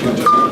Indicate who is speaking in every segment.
Speaker 1: gracias.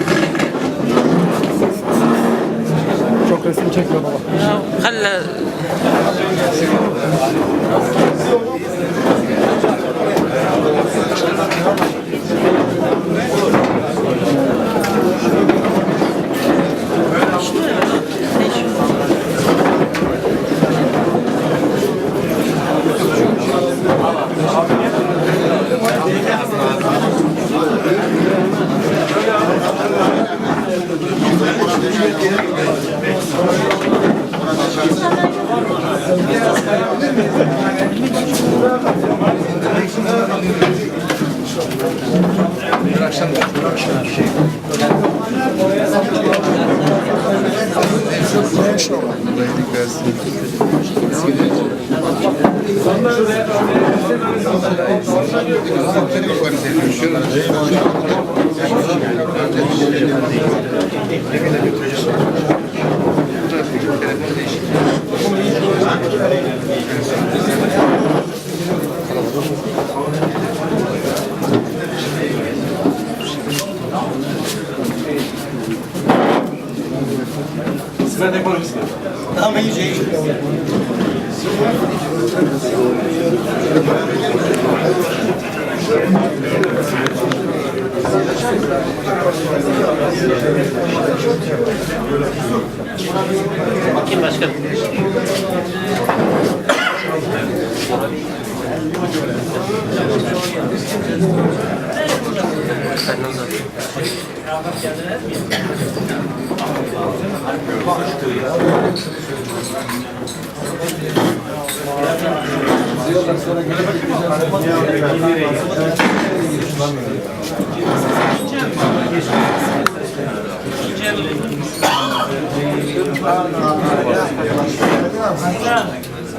Speaker 1: خلى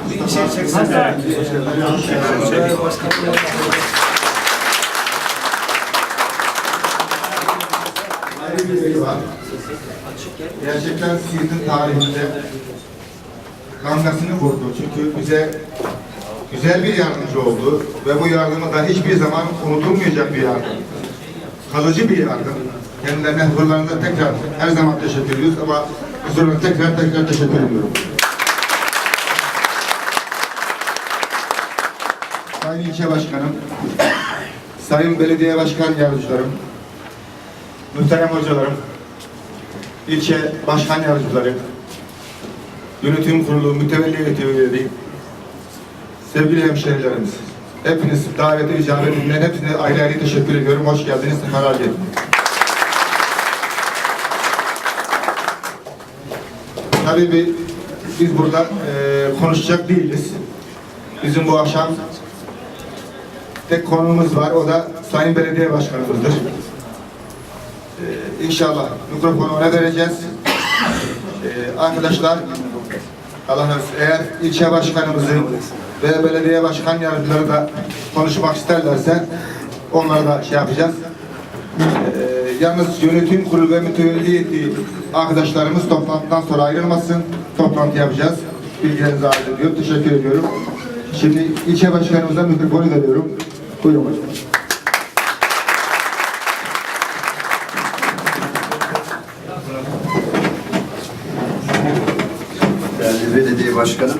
Speaker 1: Bir
Speaker 2: şey çeksin. Başkanım.
Speaker 3: Gerçekten Siirt'in tarihinde damgasını vurdu. Çünkü bize güzel bir yardımcı oldu ve bu yardımı da hiçbir zaman unutulmayacak bir yardım. Kalıcı bir yardım. Kendilerine huzurlarında tekrar her zaman teşekkür ediyoruz ama huzurlarına tekrar tekrar teşekkür ediyorum. Sayın İlçe Başkanım, Sayın Belediye Başkan Yardımcılarım, Muhterem Hocalarım, ilçe başkan yardımcıları, yönetim kurulu, mütevelli heyeti üyeleri, sevgili hemşehrilerimiz, hepiniz davete icabet edilen hepsine ayrı ayrı teşekkür ediyorum. Hoş geldiniz, sefalar getirdiniz. Tabii bir, biz burada eee, konuşacak değiliz. Bizim bu akşam tek konumuz var, o da Sayın Belediye Başkanımızdır. İnşallah mikrofonu ona vereceğiz. Ee, arkadaşlar Allah razı. Eğer ilçe başkanımızı ve belediye başkan yardımcıları da konuşmak isterlerse onlara da şey yapacağız. Ee, yalnız yönetim kurulu ve mütevelli arkadaşlarımız toplantıdan sonra ayrılmasın. Toplantı yapacağız. Bilgilerinizi arz. Teşekkür ediyorum. Şimdi ilçe başkanımıza mikrofonu veriyorum. Buyurun başkanım.
Speaker 4: Değerli belediye başkanım,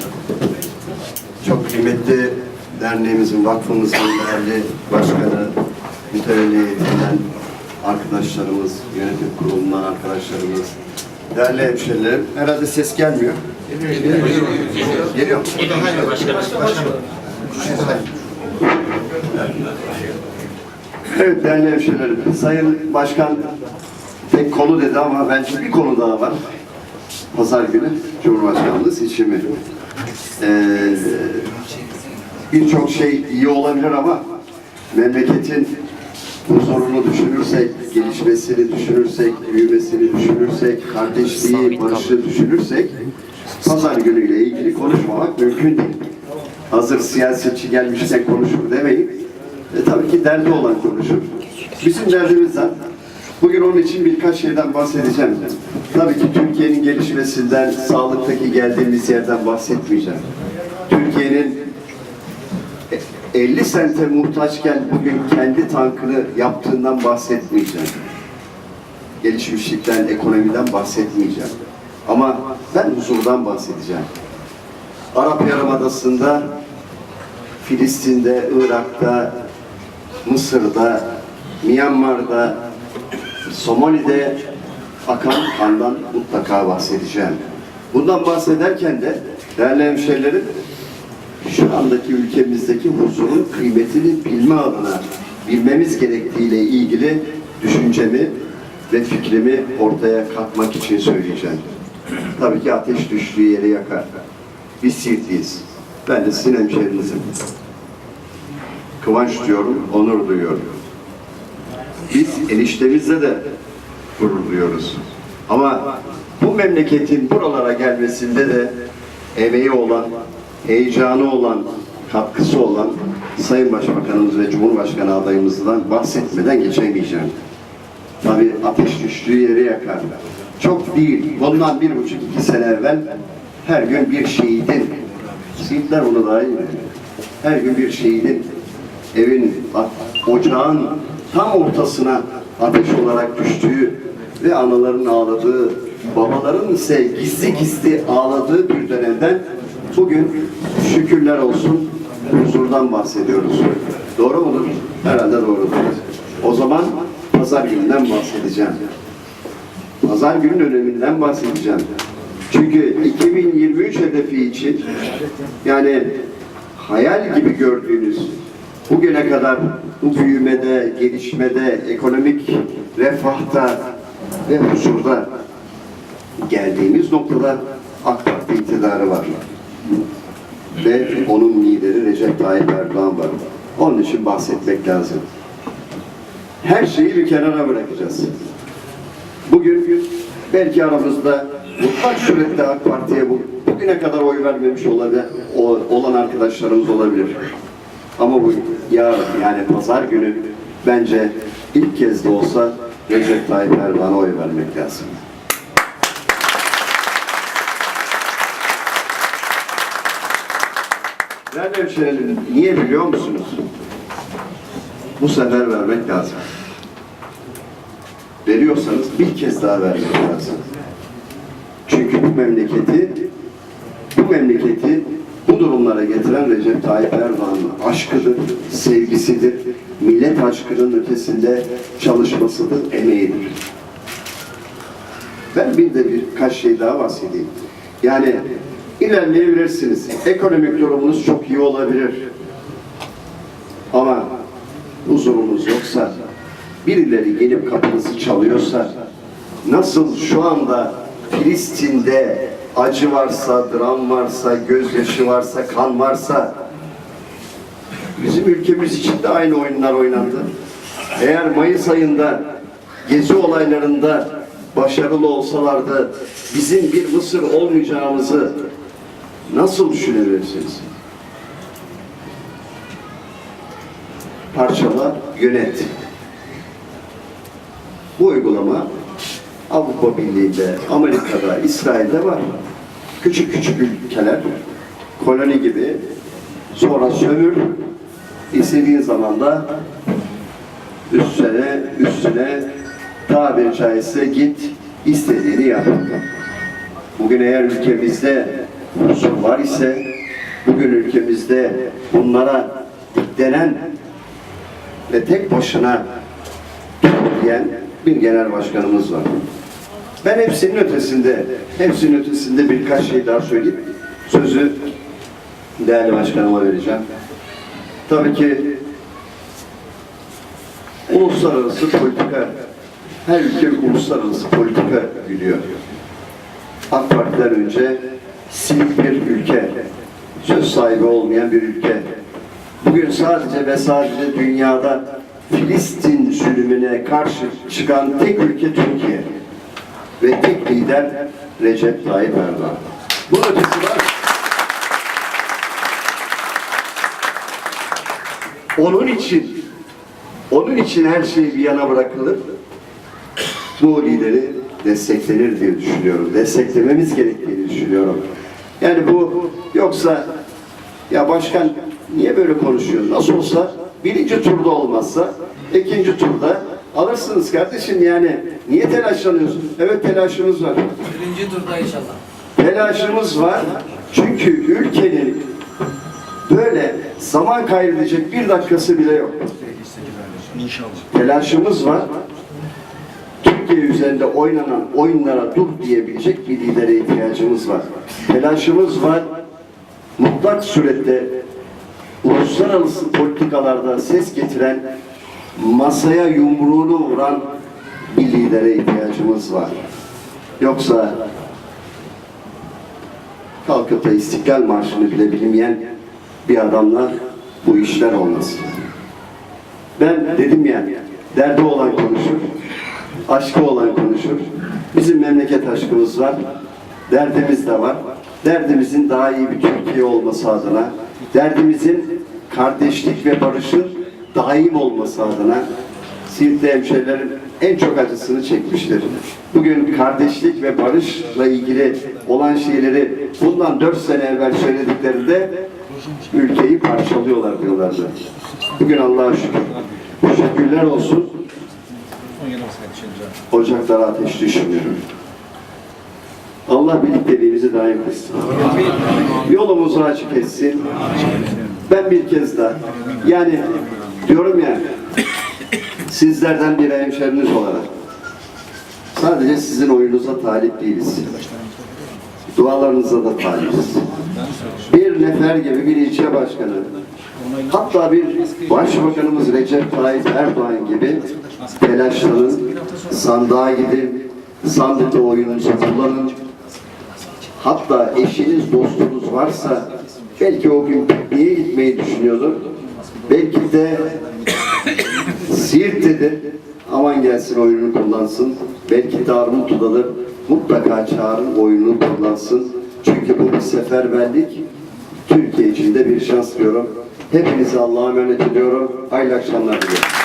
Speaker 4: çok kıymetli derneğimizin, vakfımızın değerli başkanı, mütevelli heyetinden arkadaşlarımız, yönetim kurulundan arkadaşlarımız, değerli hemşerilerim. Herhalde ses gelmiyor. Geliyor mu? Evet değerli hemşehrilerim, Sayın Başkan tek konu dedi ama bence bir konu daha var. Pazar günü Cumhurbaşkanlığı seçimi. Ee, Birçok şey iyi olabilir ama memleketin huzurunu düşünürsek, gelişmesini düşünürsek, büyümesini düşünürsek, kardeşliği, barışı düşünürsek pazar günüyle ilgili konuşmamak mümkün değil. Hazır siyasetçi gelmişken konuşur demeyin. E, tabii ki derdi olan konuşur. Bizim derdimiz var. Bugün onun için birkaç şeyden bahsedeceğim. Tabii ki Türkiye'nin gelişmesinden, sağlıktaki geldiğimiz yerden bahsetmeyeceğim. Türkiye'nin 50 sente muhtaçken bugün kendi tankını yaptığından bahsetmeyeceğim. Gelişmişlikten, ekonomiden bahsetmeyeceğim. Ama ben huzurdan bahsedeceğim. Arap Yarımadası'nda, Filistin'de, Irak'ta, Mısır'da, Myanmar'da, Somali'de akan kandan mutlaka bahsedeceğim. Bundan bahsederken de değerli hemşehrilerim, şu andaki ülkemizdeki huzurun kıymetini bilme adına bilmemiz gerektiğiyle ilgili düşüncemi ve fikrimi ortaya katmak için söyleyeceğim. Tabii ki ateş düştüğü yeri yakar. Biz Siirtliyiz. Ben de sizin hemşehrinizim. Kıvanç diyorum, onur duyuyorum. Biz eniştemizle de gurur duyuyoruz. Ama bu memleketin buralara gelmesinde de emeği olan, heyecanı olan, katkısı olan Sayın Başbakanımız ve Cumhurbaşkanı adayımızdan bahsetmeden geçemeyeceğim. Tabii ateş düştüğü yeri yakar. Çok değil, bundan bir buçuk iki sene evvel her gün bir şehidin, Siirtler onu daha iyi. Her gün bir şehidin evin, ocağın tam ortasına ateş olarak düştüğü ve anaların ağladığı, babaların ise gizli gizli ağladığı bir dönemden bugün şükürler olsun huzurdan bahsediyoruz. Doğru mudur? Herhalde doğrudur. O zaman pazar gününden bahsedeceğim. Pazar günün öneminden bahsedeceğim. Çünkü 2023 hedefi için yani hayal gibi gördüğünüz bugüne kadar bu büyümede, gelişmede, ekonomik refahta ve huzurda geldiğimiz noktada AK Parti iktidarı var. Ve onun lideri Recep Tayyip Erdoğan var. Onun için bahsetmek lazım. Her şeyi bir kenara bırakacağız. Bugün belki aramızda mutlak surette AK Parti'ye bu, bugüne kadar oy vermemiş olabilir, olan arkadaşlarımız olabilir. Ama bu yarın yani pazar günü bence ilk kez de olsa Recep Tayyip Erdoğan'a oy vermek lazım. Değerli hemşehrilerim, niye biliyor musunuz? Bu sefer vermek lazım. Veriyorsanız bir kez daha vermek lazım. Çünkü bu memleketi, bu memleketi bu durumlara getiren Recep Tayyip Erdoğan'ın aşkıdır, sevgisidir, millet aşkının ötesinde çalışmasıdır, emeğidir. Ben bir de birkaç şey daha bahsedeyim. Yani ilerleyebilirsiniz. Ekonomik durumunuz çok iyi olabilir. Ama huzurunuz yoksa, birileri gelip kapınızı çalıyorsa, nasıl şu anda Filistin'de acı varsa, dram varsa, gözyaşı varsa, kan varsa, bizim ülkemiz için de aynı oyunlar oynandı. Eğer Mayıs ayında gezi olaylarında başarılı olsalardı bizim bir Mısır olmayacağımızı nasıl düşünebilirsiniz? Parçala, yönet. Bu uygulama Avrupa Birliği'nde, Amerika'da, İsrail'de var. Küçük küçük ülkeler, koloni gibi sonra sömür, istediğin zaman da üstüne, üstüne tabiri caizse git, istediğini yap. Bugün eğer ülkemizde huzur var ise, bugün ülkemizde bunlara diklenen ve tek başına diyen bir genel başkanımız var. Ben hepsinin ötesinde, hepsinin ötesinde birkaç şey daha söyleyip sözü değerli başkanıma vereceğim. Tabii ki uluslararası politika, her ülke uluslararası politika biliyor. AK Parti'den önce silik bir ülke, söz sahibi olmayan bir ülke. Bugün sadece ve sadece dünyada Filistin zulmüne karşı çıkan tek ülke Türkiye. Ve tek lider Recep Tayyip Erdoğan. Bu ötesi var. Onun için onun için her şey bir yana bırakılır. Bu lideri desteklenir diye düşünüyorum. Desteklememiz gerektiğini düşünüyorum. Yani bu yoksa ya başkan niye böyle konuşuyor? Nasıl olsa birinci turda olmazsa ikinci turda alırsınız kardeşim yani. Niye telaşlanıyorsun? Evet telaşımız var.
Speaker 1: Birinci turda inşallah.
Speaker 4: Telaşımız var. Çünkü ülkenin böyle zaman kaybedecek bir dakikası bile yok. Telaşımız var. Türkiye üzerinde oynanan oyunlara dur diyebilecek bir lidere ihtiyacımız var. Telaşımız var. Mutlak surette uluslararası politikalarda ses getiren, masaya yumruğunu vuran bir lidere ihtiyacımız var. Yoksa kalkıp da İstiklal Marşı'nı bile bilmeyen bir adamla bu işler olmaz. Ben dedim ya, derdi olan konuşur, aşkı olan konuşur. Bizim memleket aşkımız var, derdimiz de var. Derdimizin daha iyi bir Türkiye olması adına, derdimizin kardeşlik ve barışın daim olması adına Siirtli hemşehrilerin en çok acısını çekmiştir. Bugün kardeşlik ve barışla ilgili olan şeyleri bundan dört sene evvel söylediklerinde ülkeyi parçalıyorlar diyorlardı. Bugün Allah'a şükür. Şükürler olsun. Ocaklara ateş düşmüyor. Allah birlikteliğimizi daim etsin. Yolumuzu açık etsin. Ben bir kez daha yani diyorum ya sizlerden bir hemşeriniz olarak sadece sizin oyunuza talip değiliz. Dualarınıza da talibiz. Bir nefer gibi bir ilçe başkanı, hatta bir başbakanımız Recep Tayyip Erdoğan gibi telaşlanın, sandığa gidin, sandıkta oyununuzu kullanın. Hatta eşiniz, dostunuz varsa belki o gün niye gitmeyi düşünüyordu? Belki de Siirt dedi. Aman gelsin oyununu kullansın. Belki Darmutlu'dadır. Mutlaka çağırın oyununu kullansın. Çünkü bu bir seferberlik. Türkiye için de bir şans diyorum. Hepinizi Allah'a emanet ediyorum. Hayırlı akşamlar diliyorum.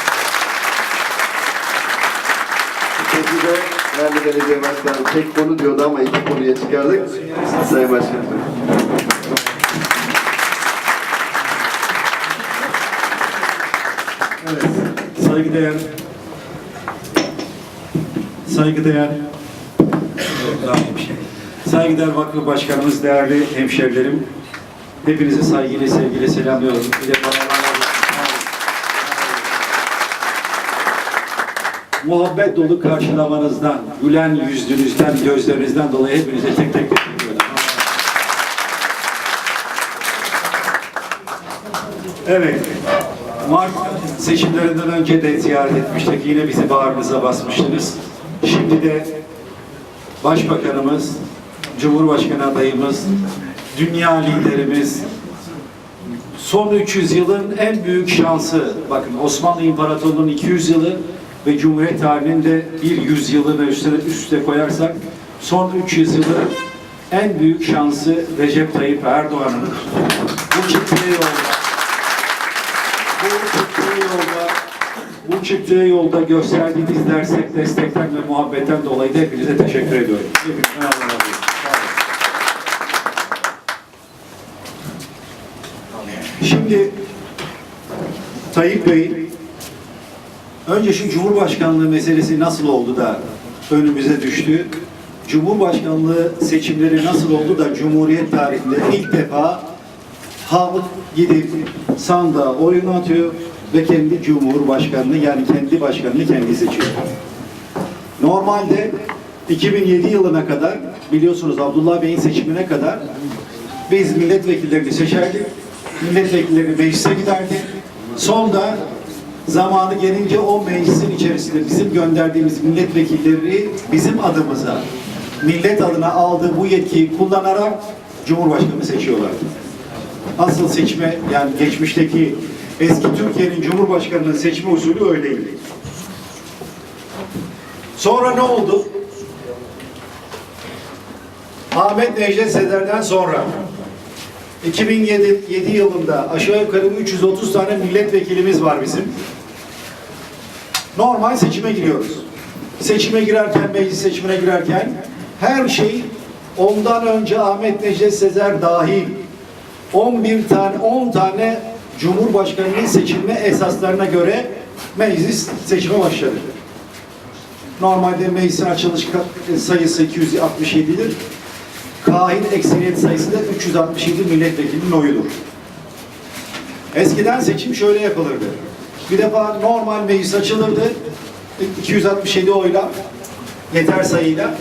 Speaker 4: Peki de değerli belediye başkanım tek konu diyordu ama iki konuya çıkardık. Sayın Başkanım.
Speaker 5: Evet, saygıdeğer saygıdeğer saygıdeğer vakfı başkanımız, değerli hemşerilerim, hepinizi saygıyla, sevgiyle selamlıyorum. Bir de Muhabbet dolu karşılamanızdan, gülen yüzünüzden, gözlerinizden dolayı hepinize tek tek teşekkür ederim. Evet. Mart seçimlerinden önce de ziyaret etmiştik. Yine bizi bağrınıza basmıştınız. Şimdi de Başbakanımız, Cumhurbaşkanı adayımız, dünya liderimiz, son 300 yılın en büyük şansı, bakın Osmanlı İmparatorluğu'nun 200 yılı ve Cumhuriyet tarihinin de bir 100 yılını üstüne, üste koyarsak, son 300 yılın en büyük şansı Recep Tayyip Erdoğan'ın. Bu çıktığı yolda bu çıktığı yolda bu çıktığı yolda gösterdiğiniz dersek, destekten ve muhabbetten dolayı da hepinize teşekkür ediyorum. Şimdi Tayyip Bey önce şu Cumhurbaşkanlığı meselesi nasıl oldu da önümüze düştü? Cumhurbaşkanlığı seçimleri nasıl oldu da Cumhuriyet tarihinde ilk defa halk gidip sandığa oyunu atıyor. ve kendi cumhurbaşkanını yani kendi başkanını kendi seçiyor. Normalde 2007 yılına kadar biliyorsunuz Abdullah Bey'in seçimine kadar biz milletvekillerini seçerdik. Milletvekilleri meclise giderdi. Sonra zamanı gelince o meclisin içerisinde bizim gönderdiğimiz milletvekilleri bizim adımıza millet adına aldığı bu yetkiyi kullanarak Cumhurbaşkanı seçiyorlardı. Asıl seçme yani geçmişteki eski Türkiye'nin Cumhurbaşkanı'nın seçme usulü öyleydi. Sonra ne oldu? Ahmet Necdet Seder'den sonra 2007 7 yılında aşağı yukarı 330 tane milletvekilimiz var bizim. Normal seçime giriyoruz. Seçime girerken, meclis seçimine girerken her şey ondan önce Ahmet Necdet Sezer dahil 11 tane 10 tane Cumhurbaşkanı'nın seçilme esaslarına göre meclis seçime başladı. Normalde meclisin açılış sayısı 267'dir. Kahin ekseriyet sayısı da 367 milletvekilinin oyudur. Eskiden seçim şöyle yapılırdı. Bir defa normal meclis açılırdı. 267 oyla, yeter sayıyla.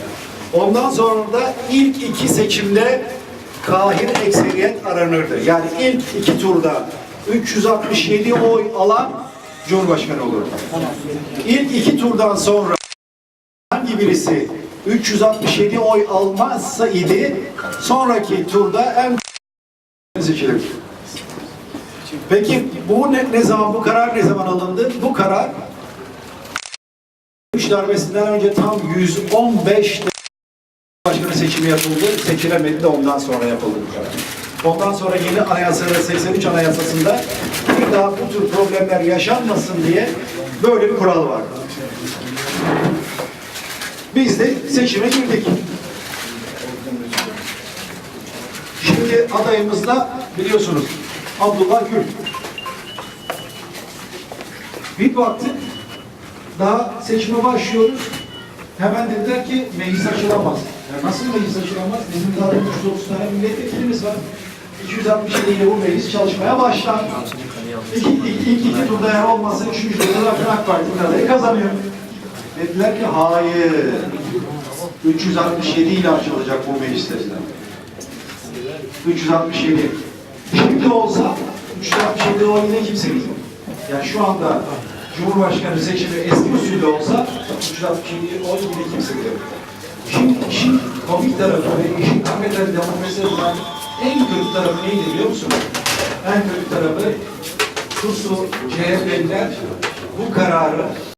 Speaker 5: Ondan sonra da ilk iki seçimde kahin ekseriyet aranırdı. Yani ilk iki turda 367 oy alan Cumhurbaşkanı olurdu. İlk iki turdan sonra hangi birisi 367 oy almazsa idi sonraki turda en seçilir. Peki bu ne, ne zaman bu karar ne zaman alındı? Bu karar üç darbesinden önce tam 115 başkanı seçimi yapıldı. Seçilemedi de ondan sonra yapıldı bu karar. Ondan sonra yeni anayasada 83 anayasasında bir daha bu tür problemler yaşanmasın diye böyle bir kural var. Biz de seçime girdik. Şimdi adayımız da biliyorsunuz Abdullah Gül. Bir baktık daha seçime başlıyoruz. Hemen dediler ki meclis açılamaz. Ya nasıl meclis açılamaz? Bizim daha 330 tane milletvekilimiz var. 267 ile bu meclis çalışmaya başlar. İki, iki, ilk iki turda eğer olmazsa üçüncü turda zaten AK Parti'nin adayı kazanıyor. Dediler ki hayır. 367 ile açılacak bu meclis dediler. 367. Şimdi olsa 367 oy yine kimse bilmiyor. Yani şu anda Cumhurbaşkanı seçimi eski usulü olsa 367 oy yine kimse bilmiyor. Şimdi işin komik tarafı ve işin hakikaten demokrasi olan en kötü tarafı neydi biliyor musun? En kötü tarafı Kusu CHP'liler bu kararı